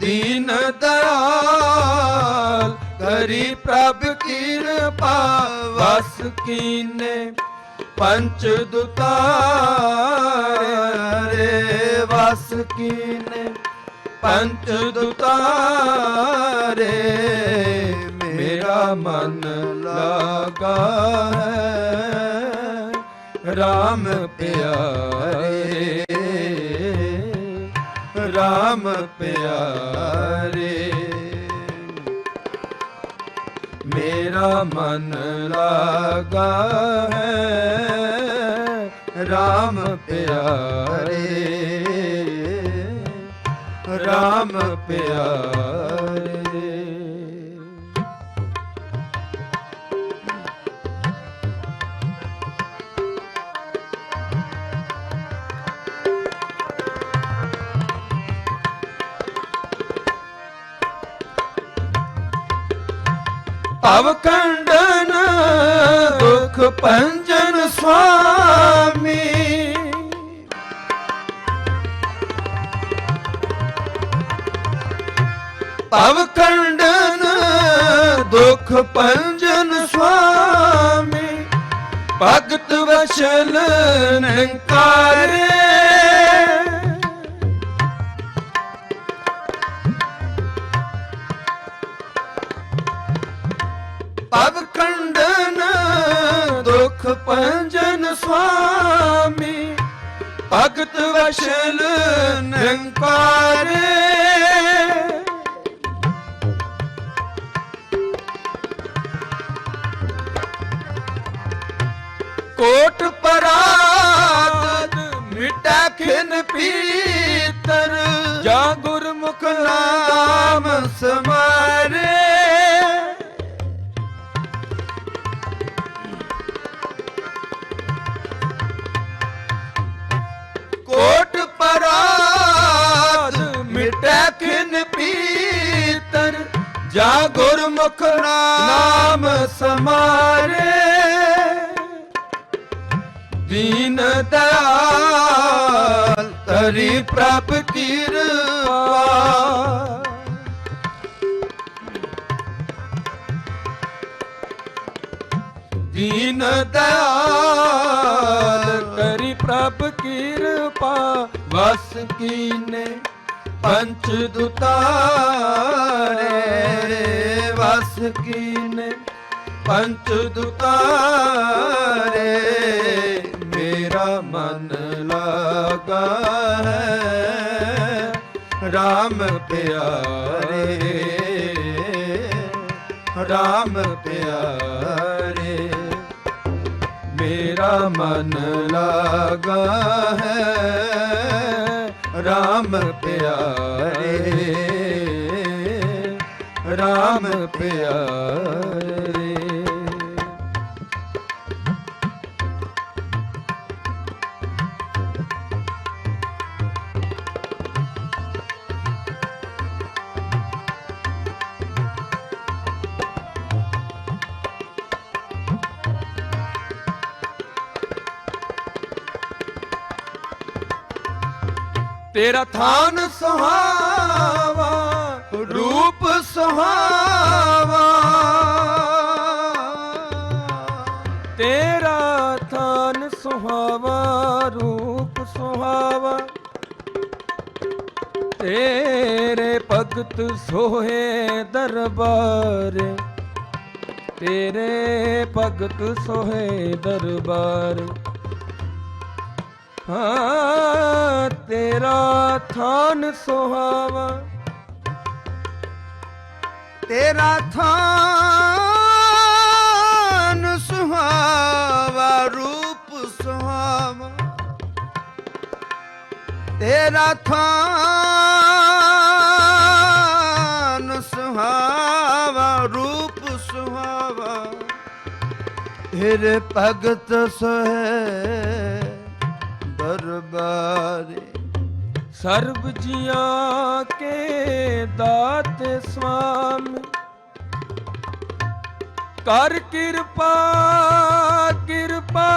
ਦੀਨ ਦਇਆਲ ਕਰੀ ਪ੍ਰਭ ਕਿਰਪਾ, ਵਸ ਕੀਨੇ ਪੰਚ ਦੁਤਾਰੇ, ਵਸ ਕੀਨੇ ਪੰਚ ਦੁਤਾਰੇ, ਮੇਰਾ ਮਨ ਲਾਗਾ ਹੈ RAM ਪਿਆਰੇ RAM ਪਿਆਰੇ। ਮੇਰਾ ਮਨ ਲਾਗਾ ਹੈ RAM ਪਿਆਰੇ। RAM ਪਿਆਰੇ। ਭਵ ਕੰਡਨ ਦੁਖ ਪੰਜਨ ਸੁਆਮੀ। ਭਵ ਕੰਡਨ ਦੁਖ ਪੰਜਨ ਸੁਆਮੀ। ਭਗਤ ਵਸ਼ਲ ਨਿੰਕਾਰੇ ਦੁਖ ਪੰਜਨ ਸੁਆਮੀ, ਭਗਤ ਵਸ਼ਲ ਨਿੰਕਾਰੇ ਕੋਟ ਪਰਾਤ ਮਿਟਾ ਖਿਨ ਪੀਤਰ, ਜਾ ਗੁਰਮੁਖ ਨਾਮ ਸਮਾਰੇ। ਜਾ ਗੁਰਮੁਖ ਨਾਮ ਸਮਾਰੇ। ਦੀਨ ਦਇਆਲ ਤਰੀ ਪ੍ਰਭ ਕਿਰਪਾ ਦੀਨ ਦਇਆਲ ਕਰੀ ਪ੍ਰਭ ਕਿਰਪਾ ਵਸ ਕੀਨੇ ਪੰਚ ਦੁਤਾਰੇ ਵਸ ਕੀਨੇ। ਪੰਚ ਦੁਤਾਰੇ ਮੇਰਾ ਮਨ ਲਾਗਾ ਹੈ। RAM ਪਿਆਰੇ RAM ਪਿਆਰੇ, ਮੇਰਾ ਮਨ ਲਗਾ ਹੈ। ਰਾਮ ਪਿਆਰੇ ਰਾਮ ਪਿਆਰੇ। ਤੇਰਾ ਥਾਨ ਸੁਹਾਵਾ, ਰੂਪ ਸੁਹਾਵਾ। ਤੇਰਾ ਥਾਨ ਸੁਹਾਵਾ, ਰੂਪ ਸੁਹਾਵਾ। ਤੇਰੇ ਭਗਤ ਸੋਹੇ ਦਰਬਾਰ, ਤੇਰੇ ਭਗਤ ਸੋਹੇ ਦਰਬਾਰ। ਹਾਂ ਤੇਰਾ ਥਾਨ ਸੁਹਾਵਾ। ਤੇਰਾ ਥਾਨ ਸੁਹਾਵਾ, ਰੂਪ ਸੁਹਾਵਾ। ਤੇਰਾ ਥਾਨ ਸੁਹਾਵਾ, ਰੂਪ ਸੁਹਾਵਾ। ਤੇਰੇ ਭਗਤ ਸੋਹੇ ਦਰਬਾਰੇ। ਸਰਬ ਜੀਆਂ ਕੇ ਦਾਤੇ ਸੁਆਮੀ ਕਰ ਕਿਰਪਾ ਕਿਰਪਾ।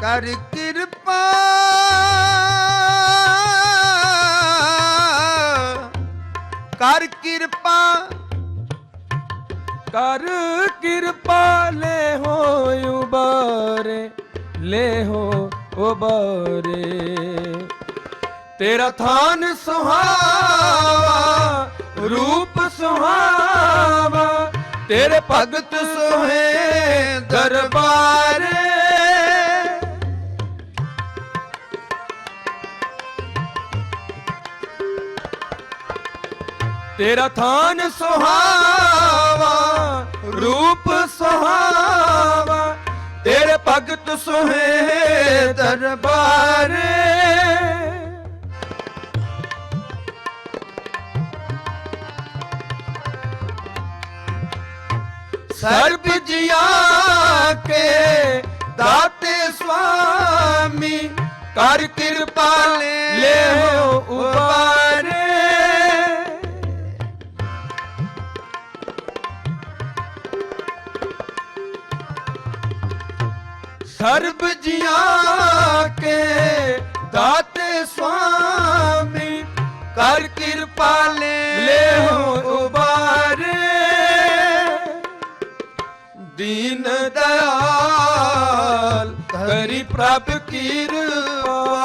ਕਰ ਕਿਰਪਾ। ਕਰ ਕਿਰਪਾ। ਕਰ ਕਿਰਪਾ ਲੈ ਹੋ ਉਬਾਰੇ ਲੈ ਹੋ ਉਬਾਰੇ। ਤੇਰਾ ਥਾਨ ਸੁਹਾਵਾ, ਰੂਪ ਸੁਹਾਵਾ, ਤੇਰੇ ਭਗਤ ਸੋਹੇ ਦਰਬਾਰੇ। ਤੇਰਾ ਥਾਨ ਸੁਹਾਵਾ, ਰੂਪ ਸੁਹਾਵਾ ਤੇਰੇ ਭਗਤ ਸੁਹੇ ਦਰਬਾਰੇ। ਸਰਬ ਜੀਆਂ ਕੇ ਦਾਤੇ ਸੁਆਮੀ ਕਰ ਕਿਰਪਾ ਲੈ ਉਬਾਰੇ ਸਰਬ ਜੀਆਂ ਕੇ ਦਾਤੇ ਸੁਆਮੀ ਕਰ ਕਿਰਪਾ ਲੈ ਉਬਾਰੇ। ਦੀਨ ਦਇਆਲ ਕਰੀ ਪ੍ਰਭ ਕਿਰਪਾ।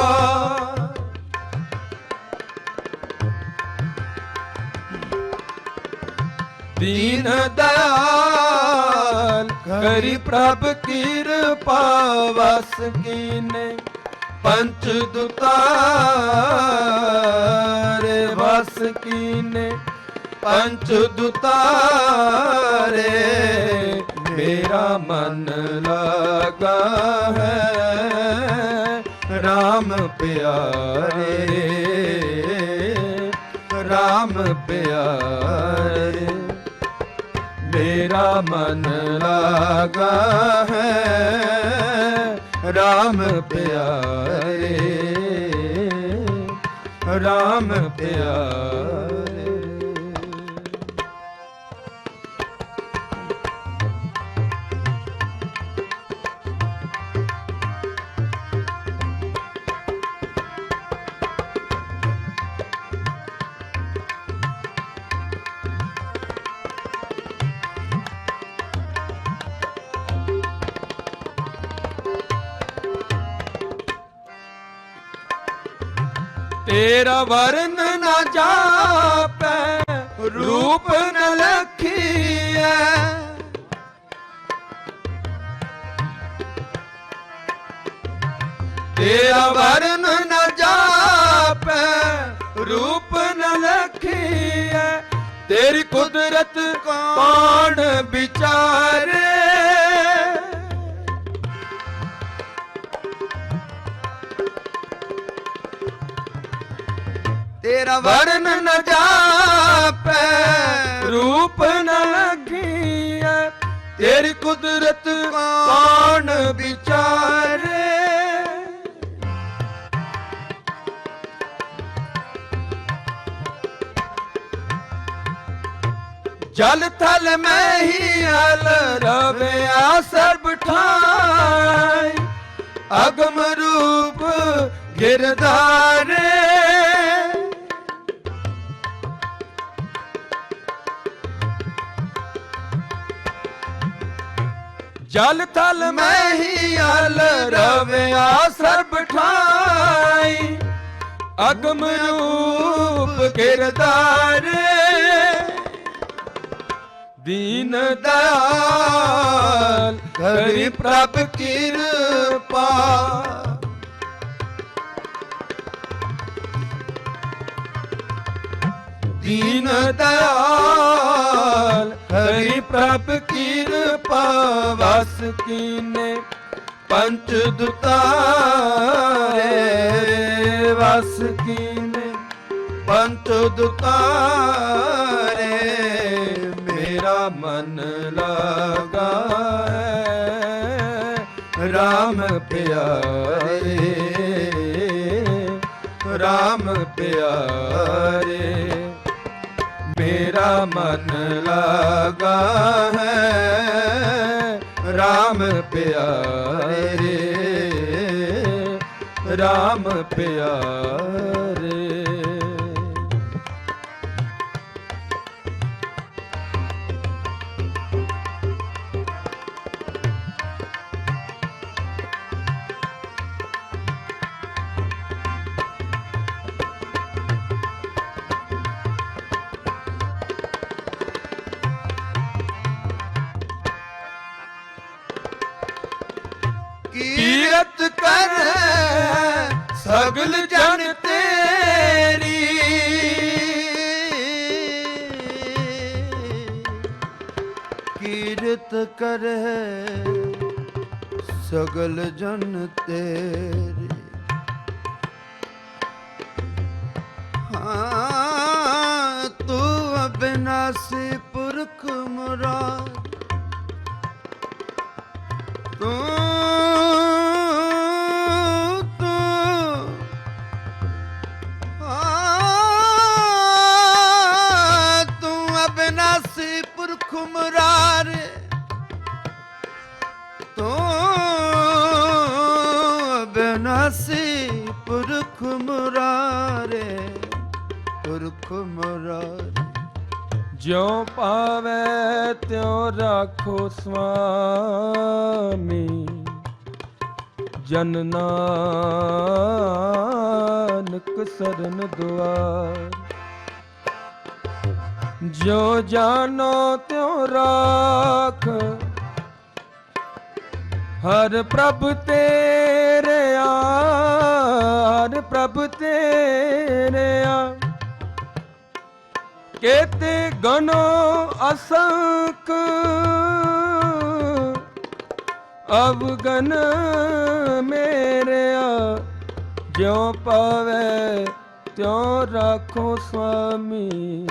ਦੀਨ ਦਇਆਲ ਕਰੀ ਪ੍ਰਭ ਕਿਰਪਾ, ਵਸ ਕੀਨੇ ਪੰਚ ਦੁਤਾਰੇ, ਵਸ ਕੀਨੇ ਪੰਚ ਦੁਤਾਰੇ, ਮੇਰਾ ਮਨ ਲਗਾ ਹੈ। RAM ਪਿਆਰੇ RAM ਪਿਆਰੇ। ਮੇਰਾ ਮਨ ਲਾਗਾ ਹੈ। RAM ਪਿਆਰੇ RAM ਪਿਆਰੇ। ਤੇਰਾ ਵਰਨ ਨਾ ਜਾਪੈ, ਰੂਪ ਨ ਲਖੀਐ। ਤੇਰਾ ਵਰਨ ਨਾ ਜਾਪੈ, ਰੂਪ ਨ ਲਖੀਐ। ਤੇਰੀ ਕੁਦਰਤ ਕੌਣ ਵਿਚਾਰੇ ਕੁਦਰਤ ਕੌਣ ਵਿਚਾਰੇ? ਜਲ ਥਲ ਮੈਂ ਹੀ ਹਲ ਰਵਿਆ ਸਰਬ ਠਾਈ ਅਗਮ ਰੂਪ ਗਿਰਧਾਰੇ। ਜਲ ਥਲ ਮੈਂ ਹੀ ਹਲ ਰਵਿਆ, ਸਰਬ ਠਾਈ। ਅਗਮ ਰੂਪ ਗਿਰਧਾਰੇ ਦੀਨ ਦਇਆਲ, ਕਰੀ ਪ੍ਰਭ ਕਿਰਪਾ। ਦੀਨ ਦਇਆਲ ਹਰੀ ਪ੍ਰਭ ਕਿਰਪਾ। ਵਸ ਕੀਨੇ ਪੰਚ ਦੁਤਾਰੇ। ਵਸ ਕੀਨੇ ਪੰਚ ਦੁਤਾਰੇ। ਮੇਰਾ ਮਨ ਲਗਾ ਹੈ RAM ਪਿਆਰੇ। RAM ਪਿਆਰੇ। ਮੇਰਾ ਮਨ ਲਗਾ ਹੈ RAM ਪਿਆਰੇ ਰਾਮ ਪਿਆਰੇ। ਸਗਲ ਜਨ ਤੇਰੀ। ਕੀਰਤ ਕਰੈ ਸਗਲ ਜਨ ਤੇਰੇ। ਪੁਰਖ ਮੁਰਾਰੇ ਜਿਉ ਪਾਵੇ ਤਿਉ ਰਾਖੋ ਸੁਆਮੀ ਜਨ ਨਾਨਕ ਸਰਨ ਦੁਆਰ। ਜੋ ਜਾਨੋ ਤਿਉ ਰਾਖ, ਹਰ ਪ੍ਰਭ ਤੇਰੇ ਆ ਹਰ ਪ੍ਰਭ ਤੇਰੇ ਆ ਕੇਤੇ ਗਨੋ ਅਸੰਕ ਅਵਗਨ ਮੇਰਿਆ, ਜਿਉ ਪਾਵੇ ਤਿਉ ਰਾਖੋ ਸੁਆਮੀ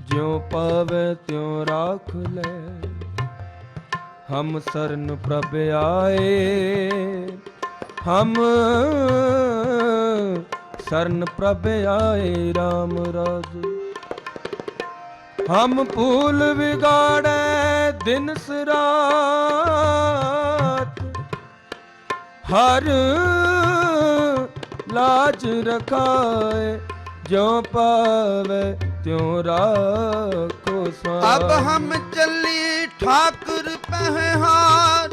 ਜਿਉ ਪਾਵੇ ਤਿਉ ਰਾਖ ਲੈ, ਹਮ ਸਰਨ ਪ੍ਰਭ ਆਏ। ਹਮ ਸਰਨ ਪ੍ਰਭ ਆਏ RAM ਰਾਜ। ਹਮ ਭੂਲ ਵਿਗਾੜੈ ਦਿਨ ਸਰਾਤ। ਹਰ ਲਾਜ ਰਖਾਏ, ਜਿਉ ਪਾਵੇ ਤਿਉ ਰਾਖੋ ਸਾ ਅਬ ਹਮ ਚੱਲੀ ਠਾਕੁਰ ਪਹਿਹਾਰ।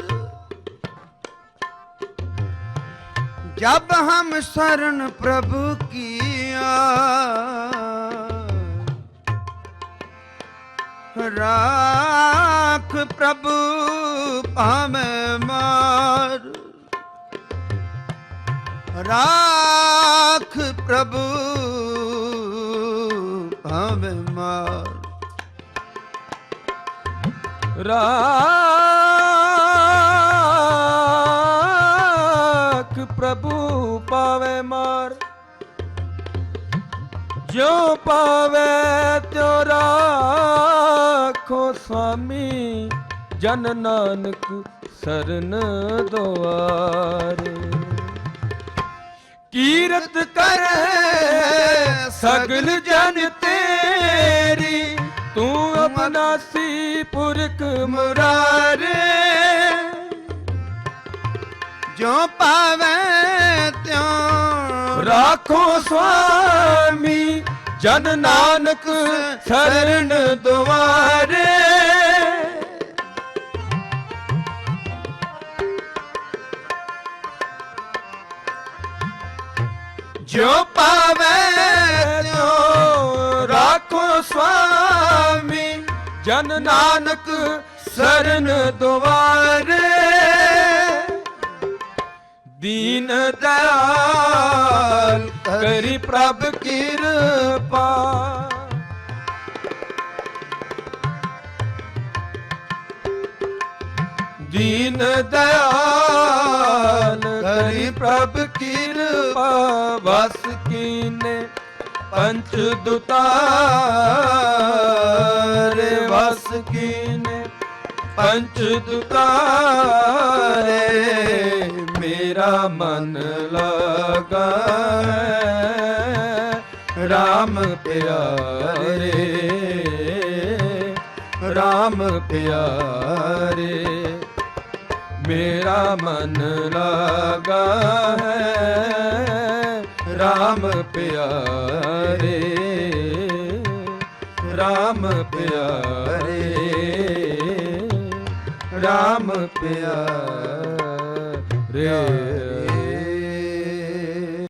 ਜਬ ਹਮ ਸ਼ਰਨ ਪ੍ਰਭੂ ਕੀਆ ਰਾਖ ਪ੍ਰਭੂ ਭਾਵੇਂ ਮਾਰ। ਰਾਖ ਪ੍ਰਭੂ ਭਾਵੇਂ ਮਾਰ। ਰਾਖ ਪ੍ਰਭੂ ਪਾਵੇ ਮਾਰ। ਜੋ ਪਾਵੇ ਤੋ ਰਾਖ ਸੁਆਮੀ ਜਨ ਨਾਨਕ ਸਰਨ ਦੁਆਰੇ। ਕੀਰਤ ਕਰ ਸਗਲ ਜਨ ਤੇਰੀ ਤੂੰ ਅਬਨਾਸੀ ਪੁਰਖ ਮੁਰਾਰੇ। ਜੋ ਪਾਵੇ ਤਿਉ ਰਾਖੋ ਸੁਆਮੀ ਜਨ ਨਾਨਕ ਸ਼ਰਨ ਜਨ ਨਾਨਕ ਸਰਨ ਦੁਆਰੇ। ਦੀਨ ਦਇਆਲ ਕਰੀ ਪ੍ਰਭ ਕਿਰਪਾ। ਦੀਨ ਦਇਆਲ ਪੰਚ ਦੁਤਾਰੇ ਵਸ ਕੀਨੇ। ਪੰਚ ਦੁਤਾਰੇ ਮੇਰਾ ਮਨ ਲਗਾ RAM ਪਿਆਰੇ RAM ਪਿਆਰੇ, ਮੇਰਾ ਮਨ ਲਗਾ ਹੈ RAM ਪਿਆਰੇ RAM ਪਿਆਰੇ RAM ਪਿਆਰੇ।